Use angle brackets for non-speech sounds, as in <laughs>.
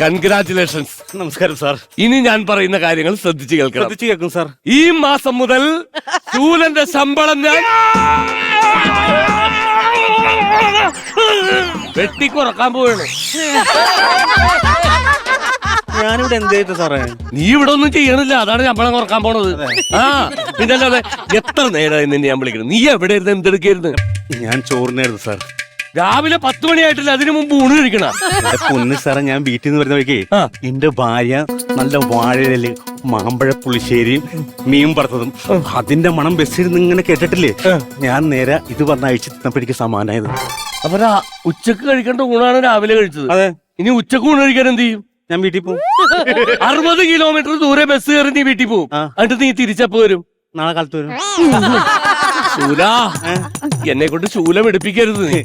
Congratulations നമസ്കാരം sir. ഇനി ഞാൻ പറയുന്ന കാര്യങ്ങൾ ശ്രദ്ധിച്ചു കേൾക്കണം. ശ്രദ്ധിച്ചു കേൾക്കും സാർ. ഈ മാസം മുതൽ ശൂലന്റെ ശമ്പളം ഞാൻ വെട്ടിക്കുറക്കാൻ പോവാണ് ഞാനിവിടെ എന്ത് ചെയ്തു സാറേ? നീ ഇവിടെ ഒന്നും ചെയ്യണില്ല. അതാണ് ശമ്പളം കുറയ്ക്കാൻ പോണത്. ആ പിന്നെ അല്ലാതെ എത്ര നേരമായി നിന്നെ ഞാൻ വിളിക്കുന്നത് നീ എവിടെ ഇരുന്ന് എന്തെടുക്കായിരുന്നു ഞാൻ ചോറിനായിരുന്നു സാർ. രാവിലെ പത്ത് മണിയായിട്ടില്ല അതിനു മുമ്പ് ഊണ് കഴിക്കണ. പൊന്ന് സാറേ ഞാൻ വീട്ടിൽ നിന്ന് വരുന്ന വഴിക്ക്. എന്റെ ഭാര്യ നല്ല വാഴയിൽ മാമ്പഴ പുളിശ്ശേരിയും മീൻ പറത്തതും അതിന്റെ മണം ബസ്സിൽ നിന്ന് ഇങ്ങനെ കേട്ടിട്ടില്ലേ? ഞാൻ നേരെ ഇത് പറഞ്ഞ അയച്ചു തന്നപ്പോഴേക്ക് സമാനായത് അപ്പൊ ഉച്ചയ്ക്ക് കഴിക്കേണ്ട ഊണാണ് രാവിലെ കഴിച്ചത്. അതെ. ഇനി ഉച്ചയ്ക്ക് ഊണ് കഴിക്കാൻ എന്ത് ചെയ്യും? ഞാൻ വീട്ടിൽ പോകും <laughs> അറുപത് കിലോമീറ്റർ ദൂരെ ബസ് കയറി നീ വീട്ടിൽ പോകും. എന്നിട്ട് നീ തിരിച്ചപ്പോ വരും. നാളെ കാലത്ത് വരും. <laughs> ശൂല. എന്നെ കൊണ്ട് ശൂലം എടുപ്പിക്കരുത് നീ.